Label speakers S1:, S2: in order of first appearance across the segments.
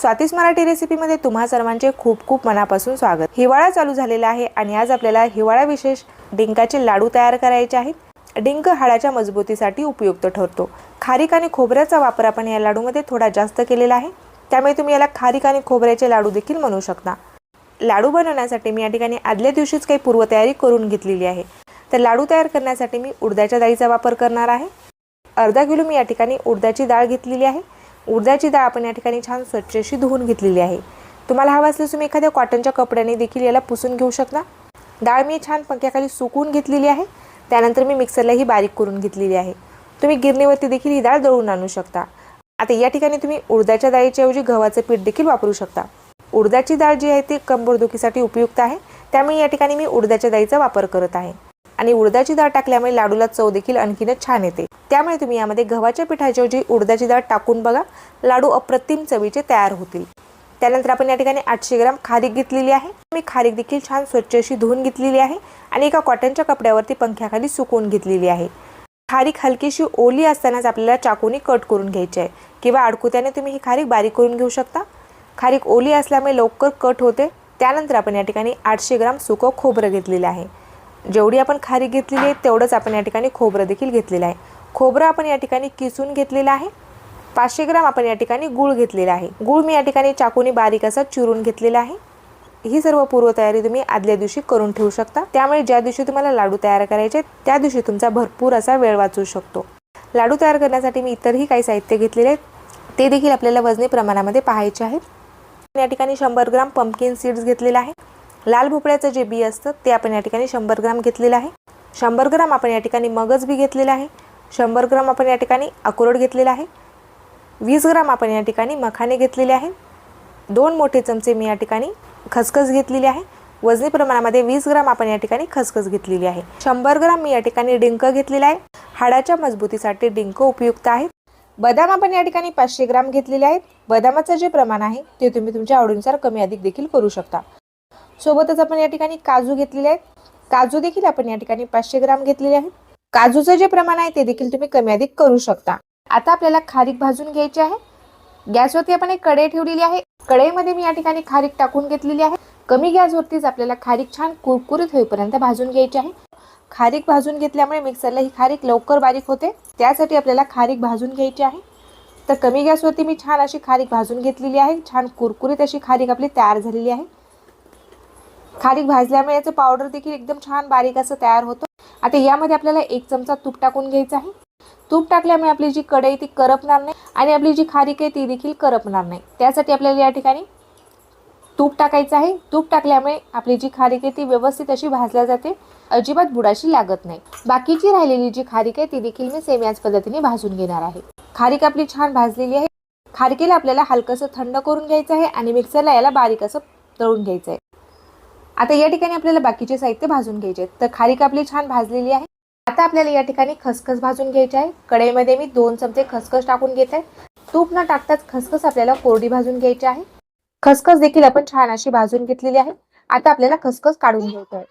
S1: स्वातीस मराठी रेसिपीमध्ये तुम्हा सर्वांचे खूप खूप मनापासून स्वागत. हिवाळा चालू झालेला आहे आणि आज आपल्याला हिवाळा विशेष डिंकाचे लाडू तयार करायचे आहेत. डिंक हाडाच्या मजबूतीसाठी उपयुक्त ठरतो. खारीक आणि खोबऱ्याचा वापर आपण या लाडूमध्ये थोडा जास्त केलेला आहे. त्यामुळे तुम्ही याला खारीक आणि खोबऱ्याचे लाडू देखील म्हणू शकता. लाडू बनवण्यासाठी मी या ठिकाणी आदल्या दिवशीच काही पूर्वतयारी करून घेतलेली आहे. तर लाडू तयार करण्यासाठी मी उडद्याच्या डाळीचा वापर करणार आहे. अर्धा किलो मी या ठिकाणी उडदाची डाळ घेतलेली आहे. उडदाची डाळ आपण या ठिकाणी छान स्वच्छ अशी धुवून घेतलेली आहे. तुम्हाला हवं असल्यास तुम्ही एखाद्या कॉटनच्या कपड्याने देखील याला पुसून घेऊ शकता. डाळ मी छान पंख्याखाली सुकवून घेतलेली आहे. त्यानंतर मी मिक्सरलाही बारीक करून घेतलेली आहे. तुम्ही गिरणीवरती देखील ही डाळ दळून आणू शकता. आता या ठिकाणी तुम्ही उडदाच्या डाळीच्याऐवजी गव्हाचं पीठ देखील वापरू शकता. उडदाची डाळ जी आहे ती कंबरदुखीसाठी उपयुक्त आहे. त्यामुळे या ठिकाणी मी उडदाच्या डाळीचा वापर करत आहे. आणि उडदाची डाळ टाकल्यामुळे लाडूला चव देखील आणखीनच छान येते. त्यामुळे तुम्ही यामध्ये गव्हाच्या पिठाच्या ऐवजी उडदाची डाळ टाकून बघा लाडू अप्रतिम चवीचे तयार होतील. त्यानंतर आपण या ठिकाणी आठशे ग्राम खारीक घेतलेली आहे. मी खारीक देखील छान स्वच्छ अशी धुवून घेतलेली आहे आणि एका कॉटनच्या कपड्यावरती पंख्याखाली सुकवून घेतलेली आहे. खारीक हलकीशी ओली असतानाच आपल्याला चाकूने कट करून घ्यायची आहे किंवा अडकुत्याने तुम्ही ही खारीक बारीक करून घेऊ शकता. खारीक ओली असल्यामुळे लवकर कट होते. त्यानंतर आपण या ठिकाणी आठशे ग्राम सुकं खोबरं घेतलेलं आहे. जेवढी आपण खारीक घेतलेली आहे तेवढंच आपण या ठिकाणी खोबरं देखील घेतलेलं आहे. खोबरं आपण या ठिकाणी किसून घेतलेलं आहे. पाचशे ग्राम आपण या ठिकाणी गूळ घेतलेला आहे. गूळ मी या ठिकाणी चाकूने बारीक असा चिरून घेतलेला आहे. ही सर्व पूर्वतयारी तुम्ही आदल्या दिवशी करून ठेवू शकता. त्यामुळे ज्या दिवशी तुम्हाला लाडू तयार करायचे त्या दिवशी तुमचा भरपूर असा वेळ वाचू शकतो. लाडू तयार करण्यासाठी मी इतरही काही साहित्य घेतलेले आहेत. ते देखील आपल्याला वजनी प्रमाणामध्ये पाहायचे आहेत. या ठिकाणी शंभर ग्राम पंपकिन सीड्स घेतलेलं आहे. लाल भोपळ्याचं जे बी असतं ते आपण या ठिकाणी शंभर ग्राम घेतलेलं आहे. शंभर ग्राम आपण या ठिकाणी मगज बी घेतलेलं आहे. शंभर ग्राम आपण या ठिकाणी अक्रोड घेतलेला आहे. वीस ग्राम आपण या ठिकाणी मखाने घेतलेले आहे दोन मोठे चमचे मी या ठिकाणी खसखस घेतलेली आहे. वजनी प्रमाणामध्ये वीस ग्राम आपण या ठिकाणी खसखस घेतलेली आहे. शंभर ग्राम मी या ठिकाणी डिंक घेतलेला आहे. हाडाच्या मजबूतीसाठी डिंक उपयुक्त आहे बदाम आपण या ठिकाणी पाचशे ग्राम घेतलेले आहेत. बदामाचं जे प्रमाण आहे ते तुम्ही तुमच्या आवडीनुसार कमी अधिक देखील करू शकता. सोबतच आपण या ठिकाणी काजू घेतलेले आहेत. काजू देखील आपण या ठिकाणी पाचशे ग्राम घेतलेले आहेत. काजूचं जे प्रमाण आहे ते देखील तुम्ही कमी अधिक करू शकता. आता आपल्याला खारीक भाजून घ्यायची आहे. गॅसवरती आपण एक कढई ठेवलेली आहे. कढईमध्ये मी या ठिकाणी खारीक टाकून घेतलेली आहे. कमी गॅसवरतीच आपल्याला खारीक छान कुरकुरीत होईपर्यंत भाजून घ्यायची आहे. खारीक भाजून घेतल्यामुळे मिक्सरला ही खारीक लवकर बारीक होते. त्यासाठी आपल्याला खारीक भाजून घ्यायची आहे. तर कमी गॅसवरती मी छान अशी खारीक भाजून घेतलेली आहे. छान कुरकुरीत अशी खारीक आपली तयार झालेली आहे. खारीक भाजल्यामुळे याचं पावडर देखील एकदम छान बारीक असं तयार होतं. आता यामध्ये आपल्याला एक चमचा तूप टाकून घ्यायचं आहे. तूप टाकल्यामुळे आपली जी कढई ती करपणार नाही आणि आपली जी खारीक आहे ती देखील करपणार नाही. त्यासाठी आपल्याला या ठिकाणी तूप टाकायचं आहे. तूप टाकल्यामुळे आपली जी खारीक आहे ती व्यवस्थित अशी भाजल्या जाते. अजिबात बुडाशी लागत नाही. बाकीची राहिलेली जी खारीक आहे ती देखील मी सेम याच पद्धतीने भाजून घेणार आहे. खारीक आपली छान भाजलेली आहे. खारकेला आपल्याला हलकंसं थंड करून घ्यायचं आहे आणि मिक्सरला याला बारीक असं तळून घ्यायचं आहे. आता या ठिकाणी आपल्याला बाकीचे साहित्य भाजून घ्यायचे आहेत. तर खारी कापली छान भाजलेली आहे. आता आपल्याला या ठिकाणी खसखस भाजून घ्यायची आहे. कढईमध्ये मी दोन चमचे खसखस टाकून घेत. आहे तूप न टाकताच खसखस आपल्याला कोरडी भाजून घ्यायची आहे. खसखस देखील आपण छान अशी भाजून घेतलेली आहे. आता आपल्याला खसखस काढून घ्यायचं आहे.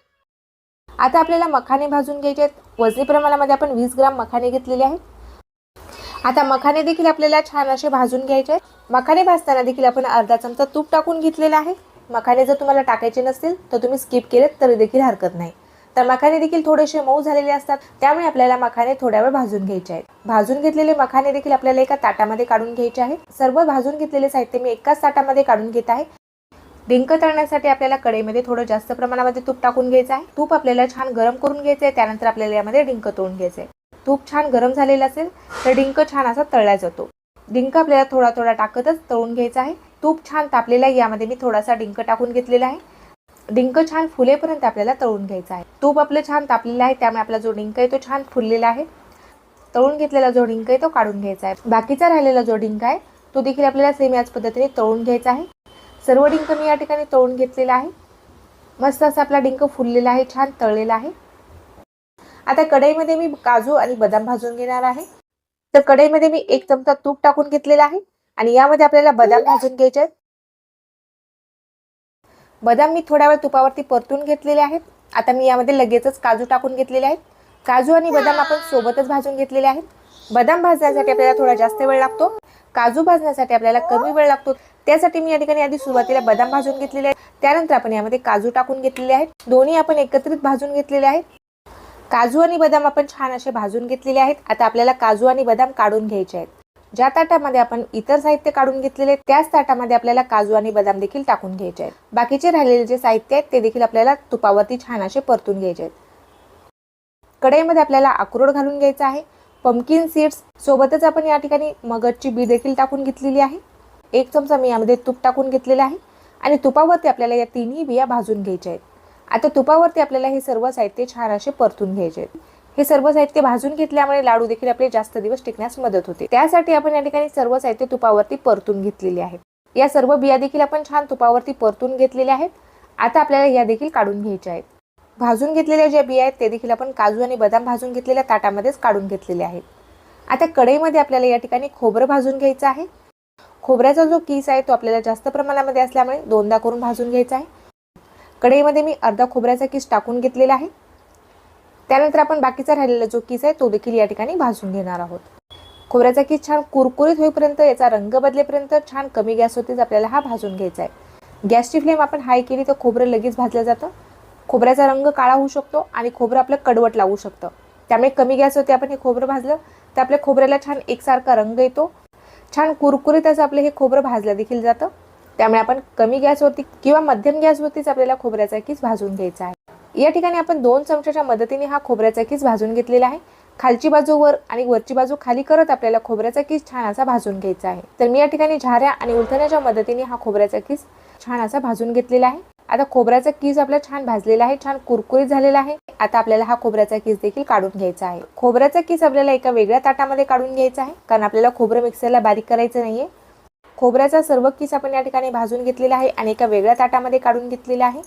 S1: आता आपल्याला मखाने भाजून घ्यायचे आहेत. वजनी प्रमाणामध्ये आपण वीस ग्राम मखाने घेतलेले आहेत. आता मखाने देखील आपल्याला छान असे भाजून घ्यायचे आहेत. मखाने भाजताना देखील आपण अर्धा चमचा तूप टाकून घेतलेला आहे. मखाने जर तुम्हाला टाकायचे नसतील तर तुम्ही स्किप केलेत तरी देखील हरकत नाही. तर मखाने देखील थोडेसे मऊ झालेले असतात त्यामुळे आपल्याला मखाने थोड्या वेळ भाजून घ्यायचे आहेत. भाजून घेतलेले मखाने देखील आपल्याला एका ताटामध्ये काढून घ्यायचे आहेत. सर्व भाजून घेतलेले साहित्य मी एकाच ताटामध्ये काढून घेत आहे. डिंक तळण्यासाठी आपल्याला कढईमध्ये थोडं जास्त प्रमाणामध्ये तूप टाकून घ्यायचं आहे. तूप आपल्याला छान गरम करून घ्यायचं आहे त्यानंतर आपल्याला यामध्ये डिंक तळून घ्यायचं आहे. तूप छान गरम झालेलं असेल तर डिंक छान असा तळला जातो. डिंक आपल्याला थोडा थोडा टाकतच तळून घ्यायचा आहे. तूप छान तापलेलं आहे. यामध्ये मी थोडासा डिंक टाकून घेतलेला आहे. डिंक छान फुलेपर्यंत आपल्याला तळून घ्यायचा आहे. तूप आपलं छान तापलेलं आहे. त्यामुळे आपला जो डिंक आहे तो छान फुललेला आहे. तळून घेतलेला जो डिंक आहे तो काढून घ्यायचा आहे. बाकीचा राहिलेला जो डिंक आहे तो देखील आपल्याला सेम याच पद्धतीने तळून घ्यायचा आहे. सर्व डिंक मी या ठिकाणी तळून घेतलेला आहे. मस्त असा आपला डिंक फुललेला आहे. छान तळलेला आहे. आता कढईमध्ये मी काजू आणि बदाम भाजून घेणार आहे. तर कढईमध्ये मी एक चमचा तूप टाकून घेतलेला आहे. आणि यामध्ये आपल्याला बदाम भाजून घ्यायचे आहेत. बदाम मी थोड्या वेळ तुपावरती परतून घेतलेले आहेत. आता मी यामध्ये लगेचच काजू टाकून घेतलेले आहेत. काजू आणि बदाम आपण सोबतच भाजून घेतलेले आहेत. बदाम भाजण्यासाठी आपल्याला थोडा जास्त वेळ लागतो. काजू भाजण्यासाठी आपल्याला कमी वेळ लागतो. त्यासाठी मी या ठिकाणी आधी सुरुवातीला बदाम भाजून घेतलेले आहेत. त्यानंतर आपण यामध्ये काजू टाकून घेतलेले आहेत. दोन्ही आपण एकत्रित भाजून घेतलेले आहेत. काजू आणि बदाम आपण छान असे भाजून घेतलेले आहेत. आता आपल्याला काजू आणि बदाम काढून घ्यायचे आहेत. ज्या ताटामध्ये आपण इतर साहित्य काढून घेतलेले त्याच ताटामध्ये आपल्याला काजू आणि बदाम देखील टाकून घ्यायचे आहेत. बाकीचे राहिलेले जे साहित्य आहेत ते देखील आपल्याला तुपावरती छान असे परतून घ्यायचे आहेत. कढईमध्ये आपल्याला अक्रोड घालून घ्यायचा आहे. पंपकिन सीड्स सोबतच आपण या ठिकाणी मगजची बी देखील टाकून घेतलेली आहे. एक चमचा मी यामध्ये तूप टाकून घेतलेलं आहे. आणि तुपावरती आपल्याला या तिन्ही बिया भाजून घ्यायच्या आहेत. आता तुपावरती आपल्याला हे सर्व साहित्य छान असे परतून घ्यायचे आहेत. हे सर्व साहित्य भाजून घेतल्यामुळे लाडू देखील आपले जास्त दिवस टिकण्यास मदत होते. त्यासाठी आपण या ठिकाणी सर्व साहित्य तुपावरती परतून घेतलेले आहेत. या सर्व बिया देखील आपण छान तुपावरती परतून घेतलेल्या आहेत. आता आपल्याला या देखील काढून घ्यायच्या आहेत. भाजून घेतलेल्या ज्या बिया आहेत ते देखील आपण काजू आणि बदाम भाजून घेतलेल्या ताटामध्येच काढून घेतलेले आहेत. आता कढईमध्ये आपल्याला या ठिकाणी खोबरं भाजून घ्यायचं आहे. खोबऱ्याचा जो किस आहे तो आपल्याला जास्त प्रमाणामध्ये असल्यामुळे दोनदा करून भाजून घ्यायचा आहे. कढईमध्ये मी अर्धा खोबऱ्याचा किस टाकून घेतलेला आहे. त्यानंतर आपण बाकीचा राहिलेला जो किस आहे तो देखील या ठिकाणी भाजून घेणार आहोत. खोबऱ्याचा किस छान कुरकुरीत होईपर्यंत याचा रंग बदलेपर्यंत छान कमी गॅस होतीच आपल्याला हा भाजून घ्यायचा आहे. गॅसची फ्लेम आपण हाय केली तर खोबरं लगेच भाजलं जातं. खोबऱ्याचा रंग काळा होऊ शकतो आणि खोबरं आपलं कडवट लागू शकतं. त्यामुळे कमी गॅस होते आपण हे खोबरं भाजलं तर आपल्या खोबऱ्याला छान एकसारखा रंग येतो. छान कुरकुरीत असं आपलं हे खोबरं भाजलं देखील जातं. त्यामुळे आपण कमी गॅसवरती किंवा मध्यम गॅसवरतीच आपल्याला खोबऱ्याचा किस भाजून घ्यायचा आहे. या ठिकाणी आपण दोन चमच्याच्या मदतीने हा खोबऱ्याचा किस भाजून घेतलेला आहे. खालची बाजू वर आणि वरची बाजू खाली करत आपल्याला खोबऱ्याचा किस छान असा भाजून घ्यायचा आहे. तर मी या ठिकाणी झाऱ्या आणि उलथण्याच्या मदतीने हा खोबऱ्याचा किस छान असा भाजून घेतलेला आहे. आता खोबऱ्याचा किस आपला छान भाजलेला आहे छान कुरकुरीत झालेला आहे. आता आपल्याला हा खोबऱ्याचा किस देखील काढून घ्यायचा आहे. खोबऱ्याचा किस आपल्याला एका वेगळ्या ताटामध्ये काढून घ्यायचा आहे कारण आपल्याला खोबरं मिक्सरला बारीक करायचं नाहीये. खोबऱ्याचा सर्व किस आपण या ठिकाणी भाजून घेतलेला आहे आणि एका वेगळ्या ताटामध्ये काढून घेतलेला आहे.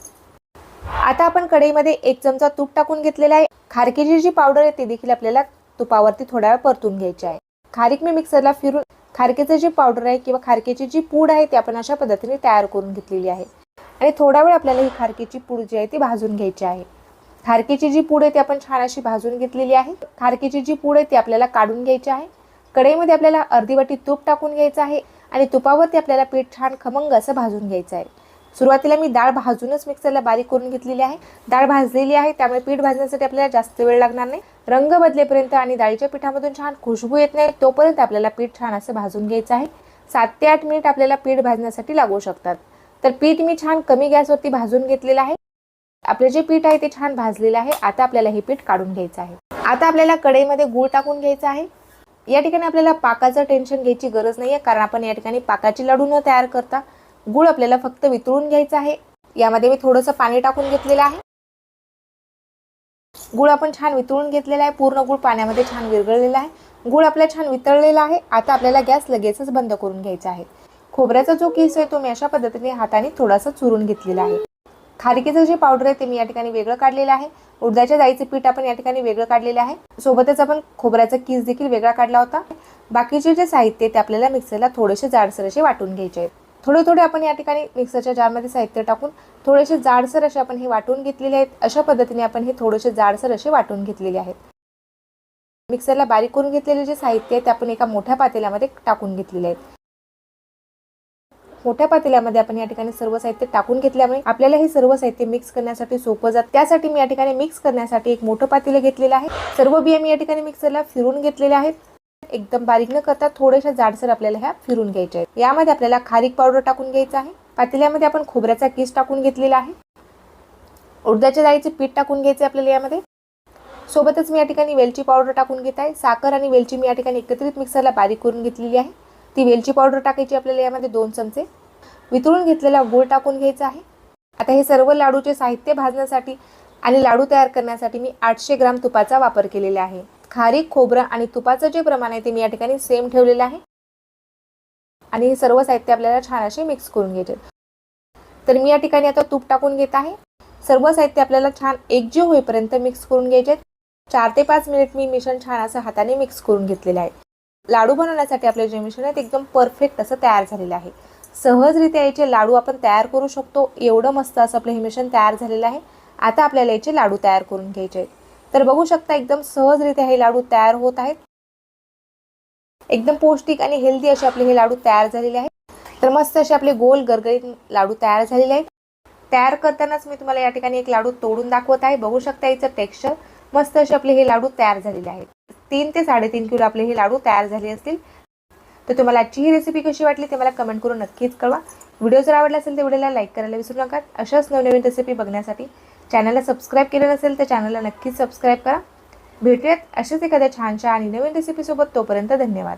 S1: आता आपण कढईमध्ये एक चमचा तूप टाकून घेतलेला आहे. खारकीची जी पावडर आहे ती देखील आपल्याला तुपावरती थोडा वेळ परतून घ्यायची आहे. खारीक मी मिक्सरला फिरून खारकेचं जी पावडर आहे किंवा खारकेची जी पूड आहे ती आपण अशा पद्धतीने तयार करून घेतलेली आहे. आणि थोडा वेळ आपल्याला ही खारकेची पूड जी आहे ती भाजून घ्यायची आहे. खारकेची जी पूड आहे ती आपण छान अशी भाजून घेतलेली आहे. खारकेची जी पूड आहे ती आपल्याला काढून घ्यायची आहे. कढईमध्ये आपल्याला अर्धी वाटी तूप टाकून घ्यायचं आहे आणि तुपावरती आपल्याला पीठ छान खमंग असं भाजून घ्यायचं आहे. सुरुवातीला मी डाळ भाजूनच मिक्सरला बारीक करून घेतलेली आहे. डाळ भाजलेली आहे त्यामुळे पीठ भाजण्यासाठी आपल्याला जास्त वेळ लागणार नाही. रंग बदलेपर्यंत आणि डाळीच्या पिठामधून छान खुशबू येत नाही तोपर्यंत आपल्याला पीठ छान असं भाजून घ्यायचं आहे. सात ते आठ मिनिट आपल्याला पीठ भाजण्यासाठी लागू शकतात. तर पीठ मी छान कमी गॅसवरती भाजून घेतलेलं आहे. आपले जे पीठ आहे ते छान भाजलेलं आहे. आता आपल्याला हे पीठ काढून घ्यायचं आहे. आता आपल्याला कढईमध्ये गूळ टाकून घ्यायचा आहे. या ठिकाणी आपल्याला पाकाचं टेन्शन घ्यायची गरज नाही आहे कारण आपण या ठिकाणी पाकाची लाडू न तयार करता गूळ आपल्याला फक्त वितळून घ्यायचा आहे. यामध्ये मी थोडंसं पाणी टाकून घेतलेलं आहे. गूळ आपण छान वितळून घेतलेला आहे. पूर्ण गूळ पाण्यामध्ये छान विरघळलेला आहे. गूळ आपला छान वितळलेला आहे. आता आपल्याला गॅस लगेचच बंद करून घ्यायचा आहे. खोबऱ्याचा जो केस आहे तो मी अशा पद्धतीने हाताने थोडासा चुरून घेतलेला आहे. खारकीचं जे पावडर आहे ते मी या ठिकाणी वेगळं काढलेलं आहे. उडदाच्या जाईचं पीठ आपण या ठिकाणी वेगळं काढलेलं आहे. सोबतच आपण खोबऱ्याचा किस देखील वेगळा काढला होता. बाकीचे जे साहित्य ते आपल्याला मिक्सरला थोडेसे जाडसर असे वाटून घ्यायचे आहेत. थोडे थोडे आपण या ठिकाणी मिक्सरच्या जारमध्ये साहित्य टाकून थोडेसे जाडसर असे आपण हे वाटून घेतलेले आहेत. अशा पद्धतीने आपण हे थोडेसे जाडसर असे वाटून घेतलेले आहेत. मिक्सरला बारीक करून घेतलेले जे साहित्य आहे ते आपण एका मोठ्या पातेल्यामध्ये टाकून घेतलेले आहेत. मोठ्या पातेल्यामध्ये आपण या ठिकाणी सर्व साहित्य टाकून घेतल्यामुळे आपल्याला हे सर्व साहित्य मिक्स करण्यासाठी सोपं जात. त्यासाठी मी या ठिकाणी मिक्स करण्यासाठी एक मोठं पातेलं घेतलेलं आहे. सर्व बिया मी या ठिकाणी मिक्सरला फिरून घेतलेल्या आहेत. एकदम बारीक न करता थोड्याशा जाडसर आपल्याला ह्या फिरून घ्यायच्या आहेत. यामध्ये आपल्याला खारीक पावडर टाकून घ्यायचं आहे. पातेल्यामध्ये आपण खोबऱ्याचा किस टाकून घेतलेला आहे. उडदाच्या डाळीचे पीठ टाकून घ्यायचे आपल्याला यामध्ये. सोबतच मी या ठिकाणी वेलची पावडर टाकून घेत आहे. साखर आणि वेलची मी या ठिकाणी एकत्रित मिक्सरला बारीक करून घेतलेली आहे. ती वेलची पावडर टाकायची आपल्याला यामध्ये दोन चमचे. वितळून घेतलेला गूळ टाकून घ्यायचा आहे. आता हे सर्व लाडूचे साहित्य भाजण्यासाठी आणि लाडू तयार करण्यासाठी मी आठशे ग्राम तुपाचा वापर केलेला आहे. खारीक खोबरं आणि तुपाचं जे प्रमाण आहे ते मी या ठिकाणी सेम ठेवलेलं आहे. आणि हे सर्व साहित्य आपल्याला छान असे मिक्स करून घ्यायचे तर मी या ठिकाणी आता तूप टाकून घेत आहे. सर्व साहित्य आपल्याला छान एकजीव होईपर्यंत मिक्स करून घ्यायचे चार ते पाच मिनिट मी मिश्रण छान असं हाताने मिक्स करून घेतलेलं आहे. लाडू बनवण्यासाठी आपले जे मिश्रण आहे ते एकदम परफेक्ट असं तयार झालेलं आहे. सहजरित्या याचे लाडू आपण तयार करू शकतो. एवढं मस्त असं आपलं हे मिश्रण तयार झालेलं आहे. आता आपल्याला याचे लाडू तयार करून घ्यायचे आहेत. तर बघू शकता एकदम सहजरित्या हे लाडू तयार होत आहेत. एकदम पौष्टिक आणि हेल्दी असे आपले हे लाडू तयार झालेले आहेत. तर मस्त असे आपले गोल गरगरीत लाडू तयार झालेले आहेत. तयार करतानाच मी तुम्हाला या ठिकाणी एक लाडू तोडून दाखवत आहे. बघू शकता याचं टेक्स्चर मस्त असे आपले हे लाडू तयार झालेले आहेत. तीन ते साडेतीन किलो आपले हे लाडू तयार झाले असतील. तर तुम्हाला आजची ही रेसिपी कशी वाटली ते मला कमेंट करून नक्कीच कळवा. व्हिडिओ जर आवडला असेल तर व्हिडिओला लाईक करायला विसरू नका. अशाच नवनवीन रेसिपी बघण्यासाठी चॅनलला सबस्क्राईब केलं नसेल तर चॅनलला नक्कीच सबस्क्राईब करा. भेटूयात अशाच एखाद्या छानशा आणि नवीन रेसिपीसोबत तोपर्यंत धन्यवाद.